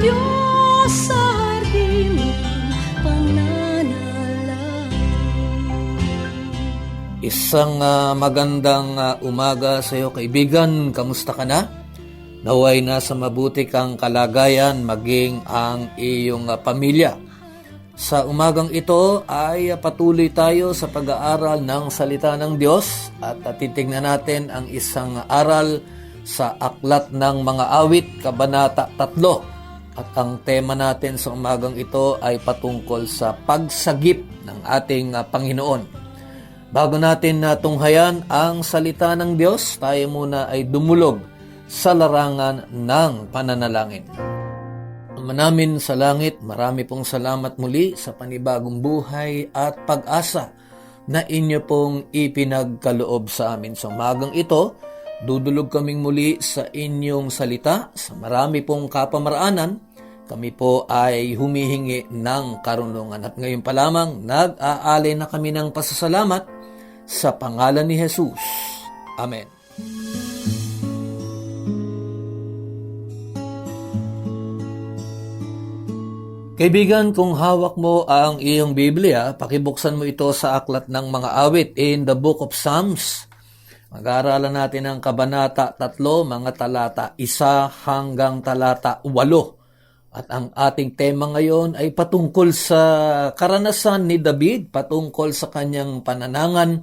Diyos sa pananalangin. Isang ah, magandang ah, umaga sa iyo kaibigan. Kamusta ka na? Naway nasa mabuti kang kalagayan maging ang iyong ah, pamilya. Sa umagang ito ay patuloy tayo sa pag-aaral ng salita ng Diyos at titingnan natin ang isang aral sa Aklat ng Mga Awit, Kabanata 3. At ang tema natin sa umagang ito ay patungkol sa pagsagip ng ating ah, Panginoon. Bago natin natunghayan ang salita ng Diyos, tayo muna ay dumulog sa larangan ng pananalangin. Ama namin sa langit, marami pong salamat muli sa panibagong buhay at pag-asa na inyo pong ipinagkaloob sa amin. Sa umagang ito, dudulog kaming muli sa inyong salita, sa marami pong kapamaraanan, kami po ay humihingi ng karunungan. At ngayon pa lamang, nag-aalay na kami ng pasasalamat sa pangalan ni Jesus. Amen. Kaibigan, kung hawak mo ang iyong Biblia, pakibuksan mo ito sa aklat ng mga awit in the book of Psalms. Mag-aaralan natin ang Kabanata 3, mga talata 1 hanggang talata 8. At ang ating tema ngayon ay patungkol sa karanasan ni David, patungkol sa kanyang pananangan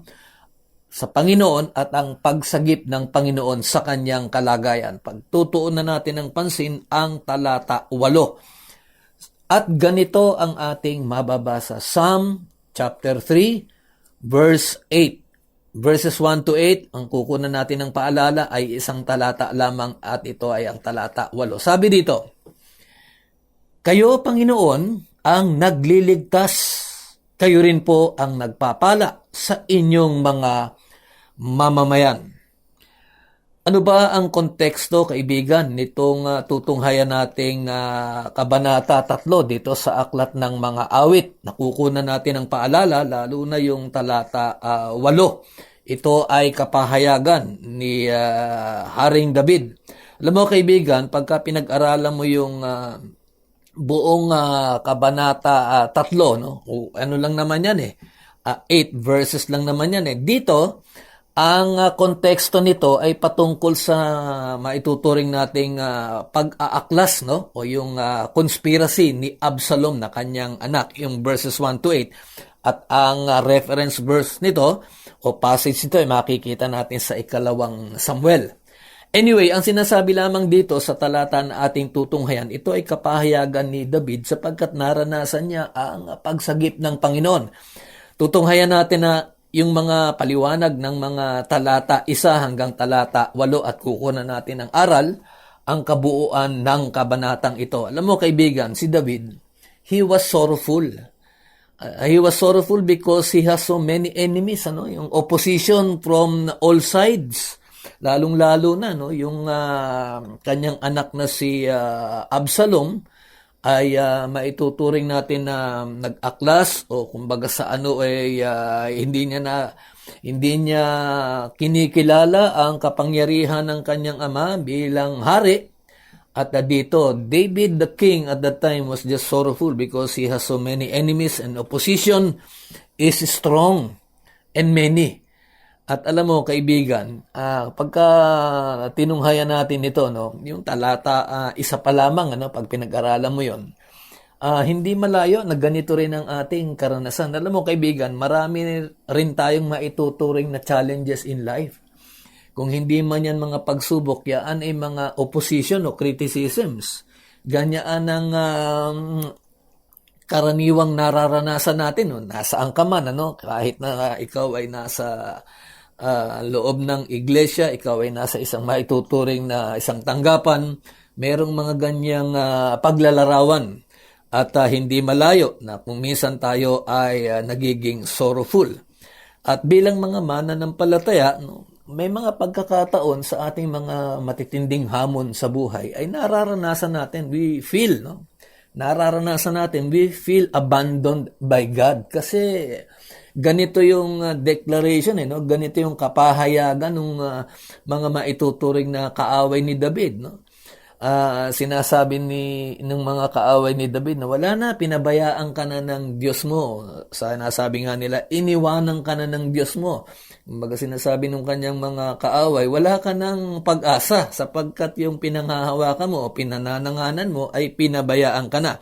sa Panginoon at ang pagsagip ng Panginoon sa kanyang kalagayan. Pagtutuon na natin ng pansin ang talata 8. At ganito ang ating mababasa. Psalm chapter 3, verse 8. Verses 1 to 8, ang kukunan natin ng paalala ay isang talata lamang at ito ay ang talata 8. Sabi dito, Kayo, Panginoon, ang nagliligtas. Kayo rin po ang nagpapala sa inyong mga mamamayan. Ano ba ang konteksto, kaibigan, nitong uh, tutunghayan nating uh, Kabanata 3 dito sa Aklat ng Mga Awit? Nakukunan natin ang paalala, lalo na yung talata uh, 8. Ito ay kapahayagan ni uh, Haring David. Alam mo, kaibigan, pagka pinag-aralan mo yung uh, buong uh, Kabanata uh, 3, no? O, ano lang naman yan eh, 8 verses lang naman yan eh. Dito, ang uh, konteksto nito ay patungkol sa maituturing nating uh, pag-aaklas no o yung uh, conspiracy ni Absalom na kanyang anak yung verses 1 to 8 at ang uh, reference verse nito o passage nito ay makikita natin sa ikalawang Samuel. Anyway, ang sinasabi lamang dito sa talata na ating tutunghayan, ito ay kapahayagan ni David sapagkat naranasan niya ang pagsagip ng Panginoon. Tutunghayan natin na yung mga paliwanag ng mga talata isa hanggang talata walo at kukunan natin ang aral, ang kabuuan ng kabanatang ito. Alam mo kaibigan, si David, he was sorrowful. Uh, he was sorrowful because he has so many enemies, ano, yung opposition from all sides. Lalong-lalo na no, yung uh, kanyang anak na si uh, Absalom, ay uh, maituturing natin na nag-aklas o kumbaga sa ano ay uh, hindi niya na hindi niya kinikilala ang kapangyarihan ng kanyang ama bilang hari. At uh, dito David the king at that time was just sorrowful because he has so many enemies and opposition is strong and many at alam mo, kaibigan, uh, pagka tinunghayan natin ito, no, yung talata, uh, isa pa lamang, ano, pag pinag-aralan mo yon uh, hindi malayo na ganito rin ang ating karanasan. Alam mo, kaibigan, marami rin tayong maituturing na challenges in life. Kung hindi man yan mga pagsubok, yan ay mga opposition o criticisms Ganyan ang um, karaniwang nararanasan natin. No? Nasaan ka man, ano? kahit na ikaw ay nasa ah, loob ng iglesia, ikaw ay nasa isang maituturing na isang tanggapan, merong mga ganyang ah, paglalarawan at ah, hindi malayo na kung minsan tayo ay ah, nagiging sorrowful. At bilang mga mananampalataya, no, may mga pagkakataon sa ating mga matitinding hamon sa buhay ay nararanasan natin, we feel, no? nararanasan natin, we feel abandoned by God. Kasi ganito yung uh, declaration, eh, no? ganito yung kapahayagan ng mga maituturing na kaaway ni David. No? Ah, sinasabi ni ng mga kaaway ni David na wala na, pinabayaan ka na ng Diyos mo. Sa nasabi nga nila, iniwanan ka na ng Diyos mo. Kumbaga sinasabi ng kanyang mga kaaway, wala ka ng pag-asa sapagkat yung pinanghahawakan mo o pinanananganan mo ay pinabayaan ka na.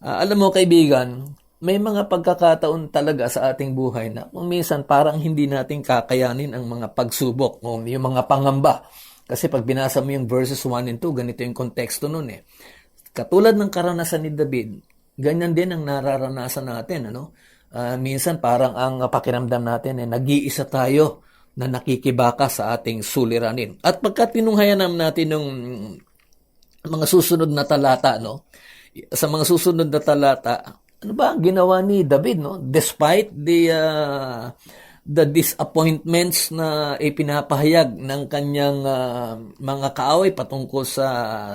Ah, alam mo kaibigan, may mga pagkakataon talaga sa ating buhay na minsan parang hindi natin kakayanin ang mga pagsubok o yung mga pangamba. Kasi pag binasa mo yung verses 1 and 2, ganito yung konteksto nun eh. Katulad ng karanasan ni David, ganyan din ang nararanasan natin. Ano? Ah, minsan parang ang pakiramdam natin eh, nag-iisa tayo na nakikibaka sa ating suliranin. At pagka tinunghayan naman natin ng mga susunod na talata, no? Sa mga susunod na talata, ano ba ang ginawa ni David, no? Despite the uh, the disappointments na ipinapahayag ng kanyang uh, mga kaaway patungkol sa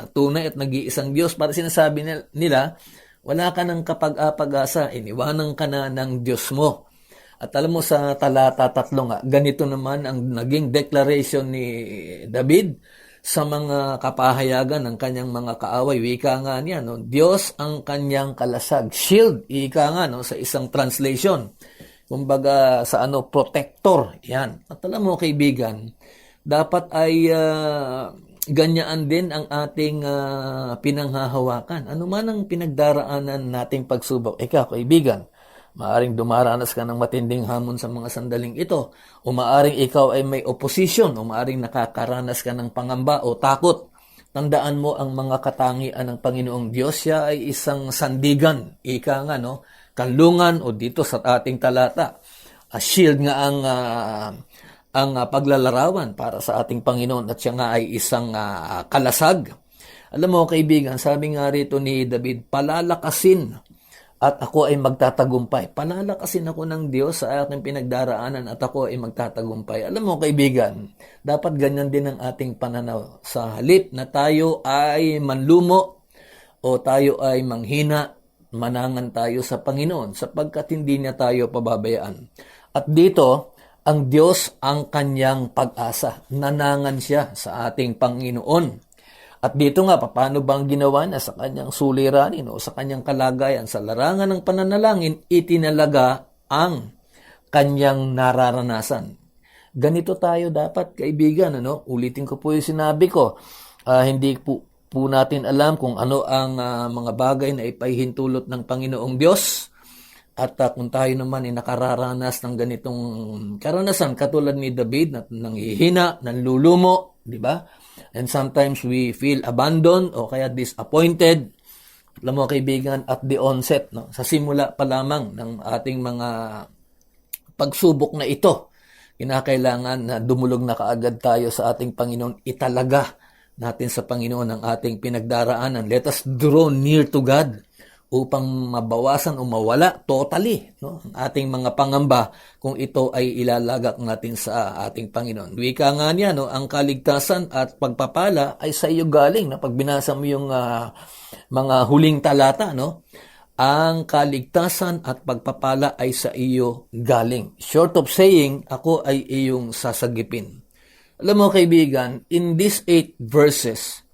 tunay at nag-iisang Diyos, para sinasabi nila, wala ka ng kapag-apag-asa, iniwanan ka na ng Diyos mo. At alam mo sa talata tatlo nga, ganito naman ang naging declaration ni David sa mga kapahayagan ng kanyang mga kaaway. Wika nga niya, no? Diyos ang kanyang kalasag. Shield, ika nga no? sa isang translation. Kumbaga sa ano, protector. Yan. At alam mo kaibigan, dapat ay uh, ganyaan din ang ating uh, pinanghahawakan. Ano man ang pinagdaraanan nating pagsubok. Ikaw, kaibigan, maaring dumaranas ka ng matinding hamon sa mga sandaling ito. O maaring ikaw ay may opposition. O maaring nakakaranas ka ng pangamba o takot. Tandaan mo ang mga katangian ng Panginoong Diyos. Siya ay isang sandigan. Ika nga, no? Kanlungan o dito sa ating talata. A shield nga ang uh, ang uh, paglalarawan para sa ating Panginoon at siya nga ay isang uh, kalasag. Alam mo kaibigan, sabi nga rito ni David, palalakasin at ako ay magtatagumpay. Palalakasin ako ng Diyos sa aking pinagdaraanan at ako ay magtatagumpay. Alam mo kaibigan, dapat ganyan din ang ating pananaw. Sa halip na tayo ay manlumo o tayo ay manghina, manangan tayo sa Panginoon sapagkat hindi niya tayo pababayaan. At dito, ang Diyos ang kanyang pag-asa. Nanangan siya sa ating Panginoon. At dito nga, paano bang ginawa na sa kanyang suliranin o sa kanyang kalagayan? Sa larangan ng pananalangin, itinalaga ang kanyang nararanasan. Ganito tayo dapat, kaibigan. Ano? Ulitin ko po yung sinabi ko. Ah, hindi po, po natin alam kung ano ang ah, mga bagay na ipahintulot ng Panginoong Diyos. At uh, kung tayo naman ay nakararanas ng ganitong karanasan katulad ni David na nanghihina, nanlulumo, di ba? And sometimes we feel abandoned o kaya disappointed. Alam mo kaibigan, at the onset, no? sa simula pa lamang ng ating mga pagsubok na ito, kinakailangan na dumulog na kaagad tayo sa ating Panginoon, italaga natin sa Panginoon ang ating pinagdaraanan. Let us draw near to God upang mabawasan o mawala totally no, ang ating mga pangamba kung ito ay ilalagak natin sa ating Panginoon. Wika nga niya, no, ang kaligtasan at pagpapala ay sa iyo galing. No? Pag binasa mo yung uh, mga huling talata, no, ang kaligtasan at pagpapala ay sa iyo galing. Short of saying, ako ay iyong sasagipin. Alam mo kaibigan, in these eight verses,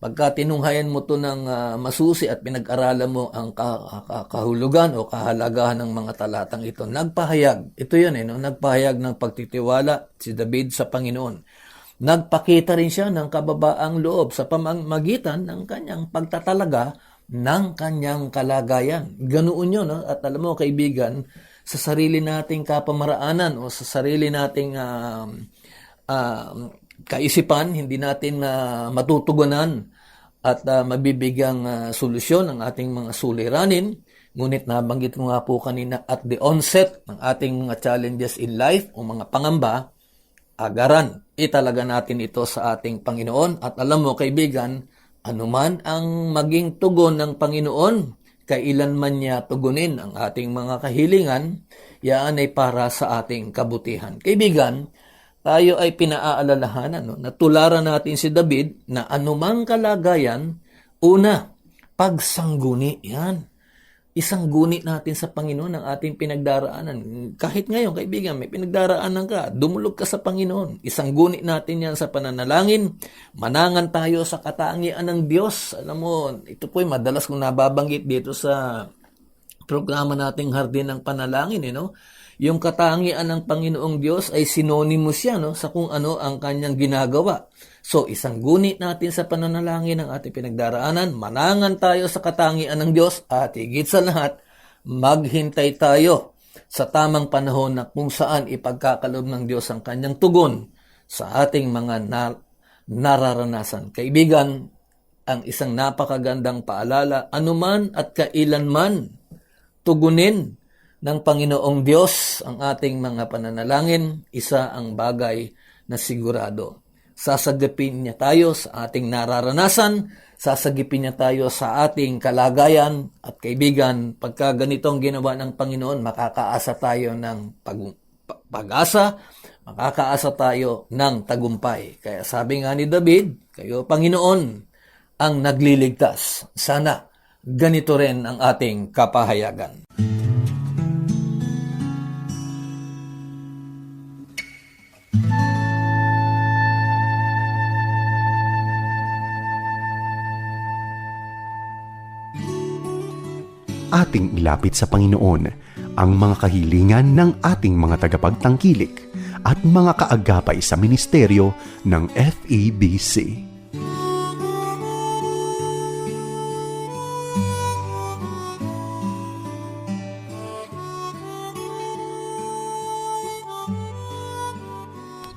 Pagka tinunghayan mo to ng uh, masusi at pinag-aralan mo ang ka- ka- kahulugan o kahalagahan ng mga talatang ito, nagpahayag. Ito yun eh, no? nagpahayag ng pagtitiwala si David sa Panginoon. Nagpakita rin siya ng kababaang loob sa pamamagitan ng kanyang pagtatalaga ng kanyang kalagayan. Ganoon yun. No? At alam mo, kaibigan, sa sarili nating kapamaraanan o sa sarili nating uh, uh, kaisipan, hindi natin uh, matutugunan at ah, mabibigyang ah, solusyon ang ating mga suliranin. Ngunit nabanggit ko nga po kanina at the onset ng ating mga challenges in life o mga pangamba, agaran. Italaga natin ito sa ating Panginoon at alam mo kaibigan, anuman ang maging tugon ng Panginoon, kailan man niya tugunin ang ating mga kahilingan, yan ay para sa ating kabutihan. Kaibigan, tayo ay pinaaalalahanan no, na tularan natin si David na anumang kalagayan, una, pagsangguni. Yan. Isang guni natin sa Panginoon ang ating pinagdaraanan. Kahit ngayon, kaibigan, may pinagdaraanan ka, dumulog ka sa Panginoon. Isang guni natin yan sa pananalangin. Manangan tayo sa katangian ng Diyos. Alam mo, ito po ay madalas kong nababanggit dito sa programa nating Hardin ng Panalangin, eh, no? Yung katangian ng Panginoong Diyos ay synonymous siya no, sa kung ano ang kanyang ginagawa. So, isang gunit natin sa pananalangin ng ating pinagdaraanan, manangan tayo sa katangian ng Diyos at higit sa lahat, maghintay tayo sa tamang panahon na kung saan ipagkakalob ng Diyos ang kanyang tugon sa ating mga na- nararanasan. Kaibigan, ang isang napakagandang paalala, anuman at kailanman tugunin ng Panginoong Diyos ang ating mga pananalangin, isa ang bagay na sigurado. Sasagipin niya tayo sa ating nararanasan, sasagipin niya tayo sa ating kalagayan at kaibigan, pagka ganitong ginawa ng Panginoon, makakaasa tayo ng pag- pa- pag-asa, makakaasa tayo ng tagumpay. Kaya sabi nga ni David, kayo Panginoon ang nagliligtas. Sana ganito rin ang ating kapahayagan. Ating ilapit sa Panginoon ang mga kahilingan ng ating mga tagapagtangkilik at mga kaagapay sa ministeryo ng FEBC.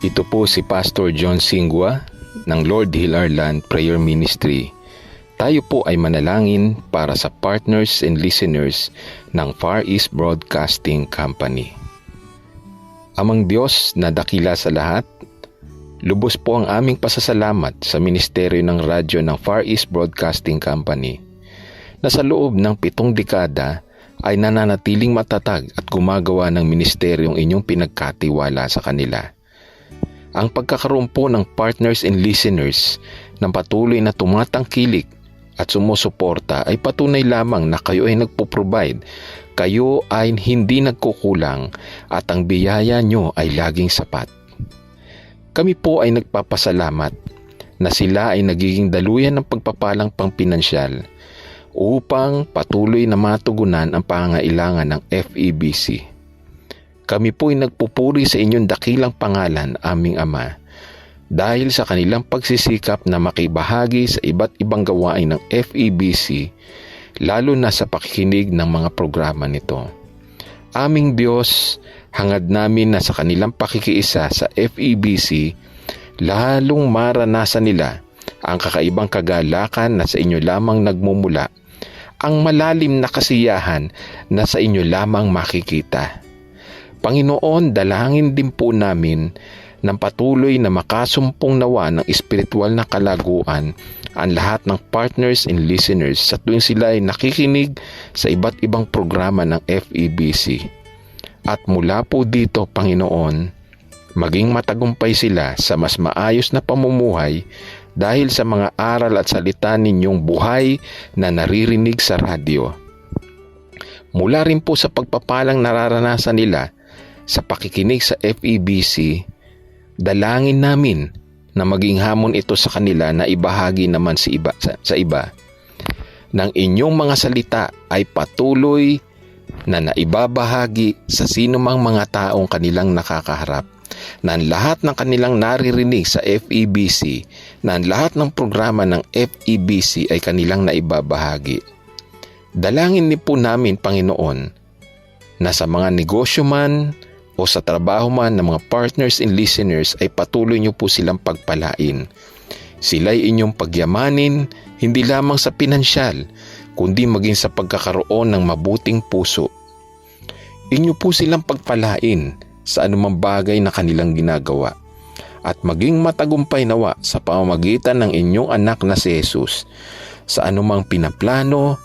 Ito po si Pastor John Singwa ng Lord Hill Land Prayer Ministry. Tayo po ay manalangin para sa partners and listeners ng Far East Broadcasting Company. Amang Diyos na dakila sa lahat, lubos po ang aming pasasalamat sa ministeryo ng radyo ng Far East Broadcasting Company na sa loob ng pitong dekada ay nananatiling matatag at gumagawa ng ministeryong inyong pinagkatiwala sa kanila. Ang pagkakaroon po ng partners and listeners ng patuloy na tumatangkilik at sumusuporta ay patunay lamang na kayo ay nagpo-provide. Kayo ay hindi nagkukulang at ang biyaya nyo ay laging sapat. Kami po ay nagpapasalamat na sila ay nagiging daluyan ng pagpapalang pangpinansyal upang patuloy na matugunan ang pangailangan ng FEBC. Kami po ay nagpupuri sa inyong dakilang pangalan, aming Ama, dahil sa kanilang pagsisikap na makibahagi sa iba't ibang gawain ng FEBC, lalo na sa pakikinig ng mga programa nito. Aming Diyos, hangad namin na sa kanilang pakikiisa sa FEBC, lalong maranasan nila ang kakaibang kagalakan na sa inyo lamang nagmumula, ang malalim na kasiyahan na sa inyo lamang makikita. Panginoon, dalangin din po namin ng patuloy na makasumpong nawa ng espiritual na kalaguan ang lahat ng partners and listeners sa tuwing sila ay nakikinig sa iba't ibang programa ng FEBC. At mula po dito, Panginoon, maging matagumpay sila sa mas maayos na pamumuhay dahil sa mga aral at salita ninyong buhay na naririnig sa radyo. Mula rin po sa pagpapalang nararanasan nila sa pakikinig sa FEBC, dalangin namin na maging hamon ito sa kanila na ibahagi naman sa iba, sa, sa iba. Nang inyong mga salita ay patuloy na naibabahagi sa sinumang mga taong kanilang nakakaharap na lahat ng kanilang naririnig sa FEBC na lahat ng programa ng FEBC ay kanilang naibabahagi. Dalangin ni po namin, Panginoon, na sa mga negosyo man o sa trabaho man ng mga partners and listeners ay patuloy niyo po silang pagpalain. Sila'y inyong pagyamanin hindi lamang sa pinansyal, kundi maging sa pagkakaroon ng mabuting puso. Inyo po silang pagpalain sa anumang bagay na kanilang ginagawa at maging matagumpay nawa sa pamamagitan ng inyong anak na si Jesus sa anumang pinaplano,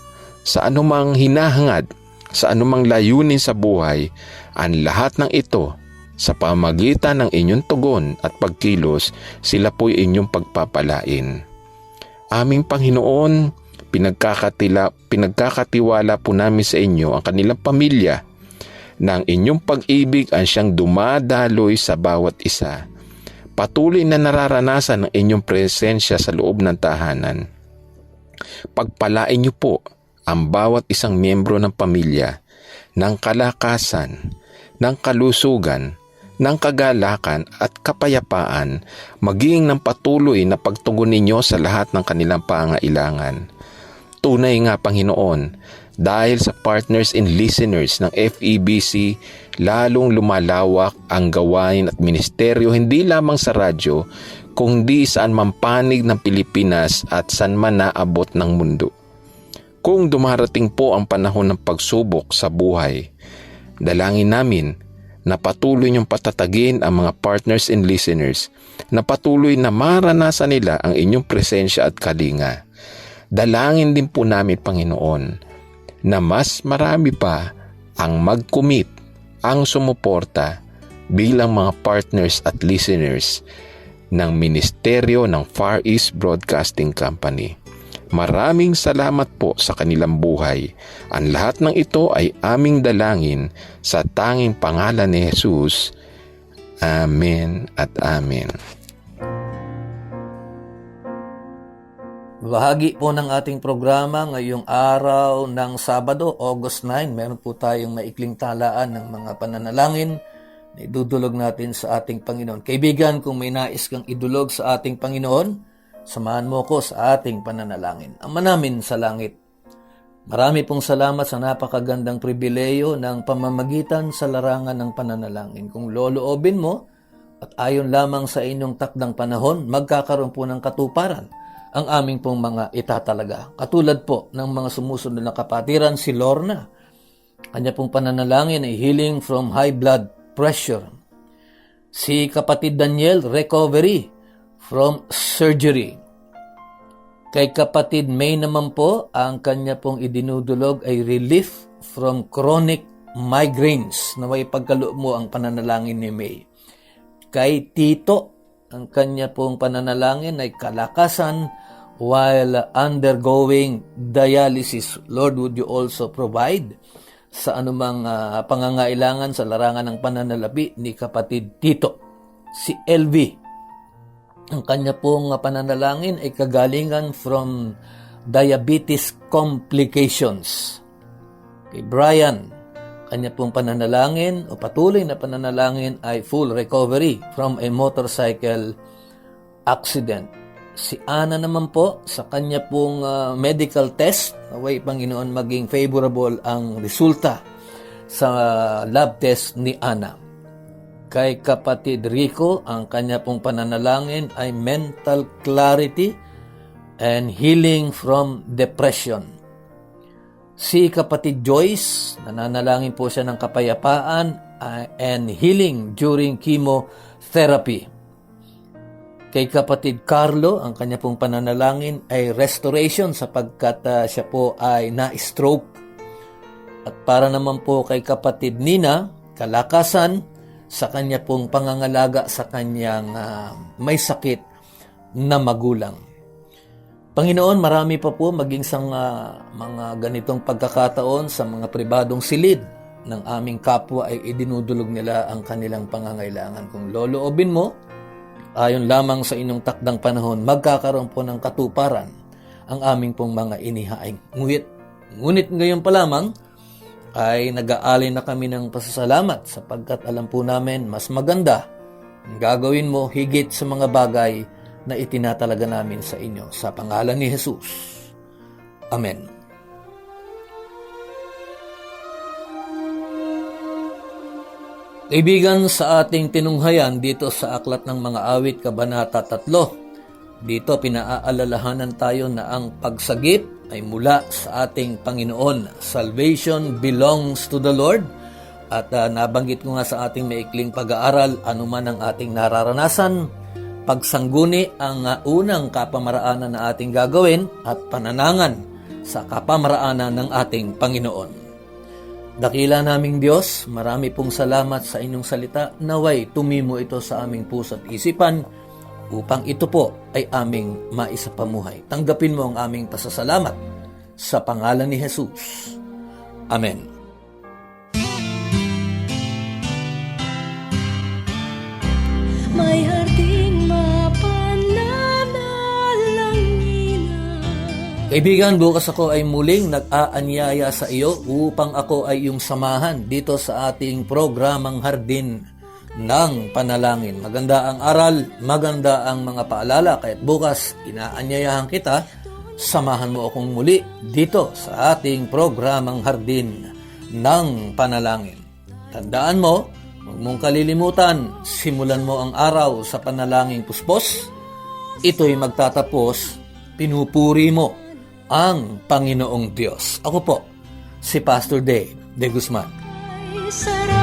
sa anumang hinahangad, sa anumang layunin sa buhay, ang lahat ng ito sa pamamagitan ng inyong tugon at pagkilos, sila po'y inyong pagpapalain. Aming Panginoon, pinagkakatila, pinagkakatiwala po namin sa inyo ang kanilang pamilya na ang inyong pag-ibig ang siyang dumadaloy sa bawat isa. Patuloy na nararanasan ang inyong presensya sa loob ng tahanan. Pagpalain niyo po ang bawat isang miyembro ng pamilya ng kalakasan, ng kalusugan, ng kagalakan at kapayapaan maging ng patuloy na pagtugon ninyo sa lahat ng kanilang pangailangan. Tunay nga Panginoon, dahil sa partners and listeners ng FEBC, lalong lumalawak ang gawain at ministeryo hindi lamang sa radyo, kundi saan man panig ng Pilipinas at saan man naabot ng mundo. Kung dumarating po ang panahon ng pagsubok sa buhay, dalangin namin na patuloy niyong patatagin ang mga partners and listeners na patuloy na maranasan nila ang inyong presensya at kalinga. Dalangin din po namin, Panginoon, na mas marami pa ang mag-commit, ang sumuporta bilang mga partners at listeners ng Ministeryo ng Far East Broadcasting Company. Maraming salamat po sa kanilang buhay. Ang lahat ng ito ay aming dalangin sa tanging pangalan ni Jesus. Amen at Amen. Bahagi po ng ating programa ngayong araw ng Sabado, August 9. Meron po tayong maikling talaan ng mga pananalangin na idudulog natin sa ating Panginoon. Kaibigan, kung may nais kang idulog sa ating Panginoon, samahan mo ko sa ating pananalangin. Ama namin sa langit, marami pong salamat sa napakagandang pribileyo ng pamamagitan sa larangan ng pananalangin. Kung loloobin mo at ayon lamang sa inyong takdang panahon, magkakaroon po ng katuparan ang aming pong mga itatalaga. Katulad po ng mga sumusunod na kapatiran, si Lorna. Kanya pong pananalangin ay healing from high blood pressure. Si kapatid Daniel, recovery from surgery. Kay kapatid May naman po, ang kanya pong idinudulog ay relief from chronic migraines na may pagkaloob mo ang pananalangin ni May. Kay Tito, ang kanya pong pananalangin ay kalakasan while undergoing dialysis. Lord, would you also provide sa anumang ah, pangangailangan sa larangan ng pananalapi ni kapatid Tito? Si LV, ang kanya pong pananalangin ay kagalingan from diabetes complications. Kay Brian, kanya pong pananalangin o patuloy na pananalangin ay full recovery from a motorcycle accident. Si Ana naman po, sa kanya pong ah, medical test, naway Panginoon maging favorable ang resulta sa lab test ni Ana. Kay kapatid Rico, ang kanya pong pananalangin ay mental clarity and healing from depression. Si kapatid Joyce, nananalangin po siya ng kapayapaan uh, and healing during chemotherapy. Kay kapatid Carlo, ang kanya pong pananalangin ay restoration sapagkat uh, siya po ay na-stroke. At para naman po kay kapatid Nina, kalakasan sa kanya pong pangangalaga sa kanyang uh, may sakit na magulang. Panginoon, marami pa po maging sa uh, mga ganitong pagkakataon sa mga pribadong silid ng aming kapwa ay idinudulog nila ang kanilang pangangailangan. Kung loloobin mo, ayon lamang sa inyong takdang panahon, magkakaroon po ng katuparan ang aming pong mga inihaing. Ngunit, ngunit ngayon pa lamang, ay nag-aalay na kami ng pasasalamat sapagkat alam po namin mas maganda ang gagawin mo higit sa mga bagay na itinatalaga namin sa inyo sa pangalan ni Jesus. Amen. Kaibigan sa ating tinunghayan dito sa Aklat ng Mga Awit, Kabanata 3, Dito pinaaalalahanan tayo na ang pagsagip ay mula sa ating Panginoon. Salvation belongs to the Lord. At ah, nabanggit ko nga sa ating maikling pag-aaral, anuman ang ating nararanasan, pagsangguni ang ah, unang kapamaraanan na ating gagawin at pananangan sa kapamaraanan ng ating Panginoon. Dakila naming Diyos, marami pong salamat sa inyong salita. Naway, tumimo ito sa aming puso at isipan upang ito po ay aming maisapamuhay. Tanggapin mo ang aming pasasalamat sa pangalan ni Jesus. Amen. May harding Kaibigan, bukas ako ay muling nag-aanyaya sa iyo upang ako ay iyong samahan dito sa ating programang Hardin ng Panalangin. Maganda ang aral, maganda ang mga paalala, kaya't bukas inaanyayahan kita, samahan mo akong muli dito sa ating programang Hardin ng Panalangin. Tandaan mo, huwag mong kalilimutan, simulan mo ang araw sa panalangin puspos, ito'y magtatapos, pinupuri mo ang Panginoong Diyos. Ako po, si Pastor Dave De Guzman. Sarap